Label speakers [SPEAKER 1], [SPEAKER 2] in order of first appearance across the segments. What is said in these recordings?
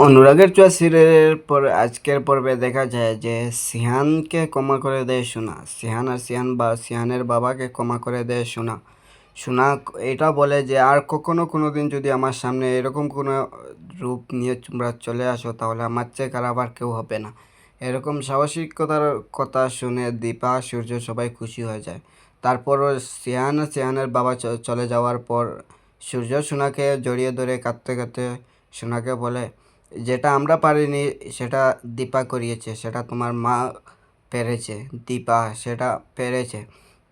[SPEAKER 1] অনুরাগের চোয়া সিরিয়ালের পর, আজকের পর্বে দেখা যায় যে সিহানকে ক্ষমা করে দেয় সোনা। সিহান আর সিহান বা, সিহানের বাবাকে ক্ষমা করে দেয় সোনা। সোনা এটা বলে যে, আর কখনো কোনো দিন যদি আমার সামনে এরকম কোনো রূপ নিয়ে তোমরা চলে আসো, তাহলে আমার চেয়ে খারাপ আর কেউ হবে না। এরকম সাহসিকতার কথা শুনে দীপা, সূর্য সবাই খুশি হয়ে যায়। তারপরও সিহান সিহানের বাবা চলে যাওয়ার পর, সূর্য সোনাকে জড়িয়ে ধরে কাঁদতে কাঁদতে সোনাকে বলে যেটা আমরা পারিনি, সেটা দীপা করিয়েছে, সেটা তোমার মা পেরেছে, দীপা সেটা পেরেছে।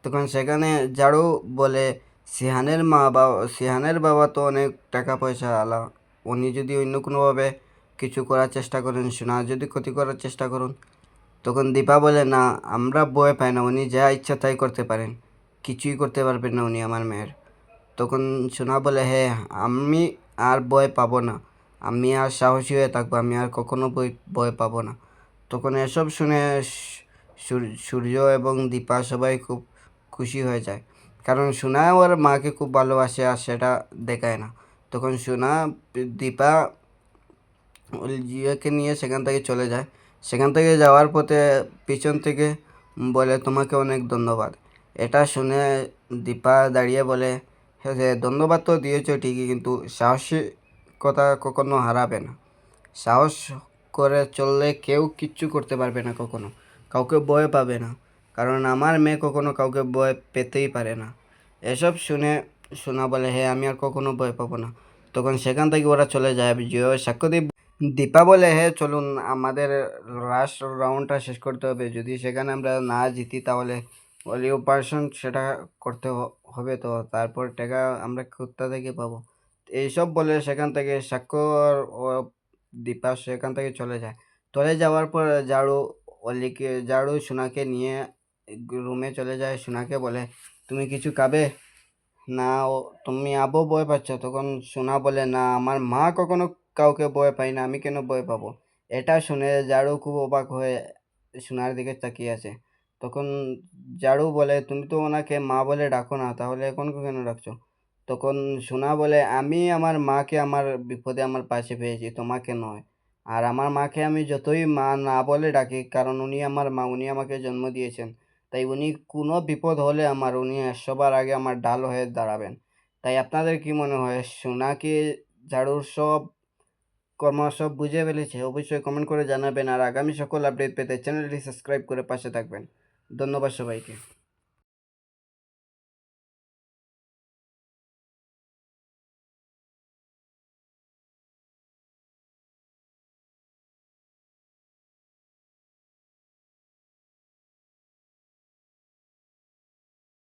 [SPEAKER 1] তখন সেখানে জাড়ু বলে, সিহানের মা বাবা সিহানের বাবা তো অনেক টাকা পয়সা আলা। উনি যদি অন্য কোনোভাবে কিছু করার চেষ্টা করেন, সোনা যদি ক্ষতি করার চেষ্টা করুন। তখন দীপা বলে, না, আমরা বয়ে পাই না, উনি যা ইচ্ছা তাই করতে পারেন। কিছুই করতে পারবেন না উনি আমার মেয়ের। তখন সোনা বলে হ্যাঁ আমি আর ভয় পাবো না। আমি আর সাহসী হয়ে থাকব, আমি আর কখনো বই ভয় পাবো না। তখন এসব শুনে সূর্য এবং দীপা সবাই খুব খুশি হয়ে যায়। কারণ সোনা ওর মাকে খুব ভালোবাসে আর সেটা দেখায় না। তখন সোনা, দীপা জিয়াকে নিয়ে সেখান থেকে চলে যায়। সেখান থেকে যাওয়ার পথে পিছন থেকে বলে, তোমাকে অনেক ধন্যবাদ। এটা শুনে দীপা দাঁড়িয়ে বলে হ্যাঁ ধন্যবাদ তো দিয়েছ ঠিকই, কিন্তু সাহসিকতা কখনো হারাবে না। সাহস করে চললে কেউ কিচ্ছু করতে পারবে না কখনো। কাউকে ভয় পাবে না। কারণ আমার মেয়ে কখনো কাউকে ভয় পেতেই পারে না। এসব শুনে শোনা বলে হ্যাঁ আমি আর কখনো ভয় পাবো না। তখন সেখান থেকে ওরা চলে যায়। জিও সাক্ষ্যদীপ, দীপা বলে হ্যাঁ চলুন, আমাদের লাস্ট রাউন্ডটা শেষ করতে হবে। যদি সেখানে আমরা না জিতি, তাহলে অলি অপারেশন সেটা করতে হবে তো। তারপর টাকা আমরা কোথা থেকে পাবো? এইসব বলে সেখান থেকে সাক্ষ্য আর ও দীপা সেখান থেকে চলে যায়। চলে যাওয়ার পর জাড়ু অলিকে জাড়ু সোনাকে নিয়ে রুমে চলে যায়। সোনাকে বলে, তুমি কিছু খাবে? না ও, তুমি আবো ভয় পাচ্ছ? তখন সোনা বলে, না, আমার মা কখনো কাউকে ভয় পায় না, আমি কেন ভয় পাবো? এটা শুনে জাড়ু খুব অবাক হয়ে সোনার দিকে তাকিয়ে আছে। তখন জাড়ু বলে, তুমি তো ওনাকে মা বলে ডাকো না, তাহলে এখন কেন ডাকছো? তখন সোনা বলে, আমি আমার মাকে আমার বিপদে আমার পাশে পেয়েছি, তোমাকে নয়। আর আমার মাকে আমি যতই মা না বলে ডাকি, কারণ উনি আমার মা, উনি আমাকে জন্ম দিয়েছেন। তাই উনি কোনো বিপদ হলে আমার, উনি সবার আগে আমার ডাল হয়ে দাঁড়াবেন। তাই আপনাদের কি মনে হয় সোনাকে ঝাড়ুর সব কর্ম সব বুঝে ফেলেছে? অবশ্যই কমেন্ট করে জানাবেন। আর আগামী সকল আপডেট পেতে চ্যানেলটি সাবস্ক্রাইব করে পাশে থাকবেন। ধন্যবাদ সবাইকে।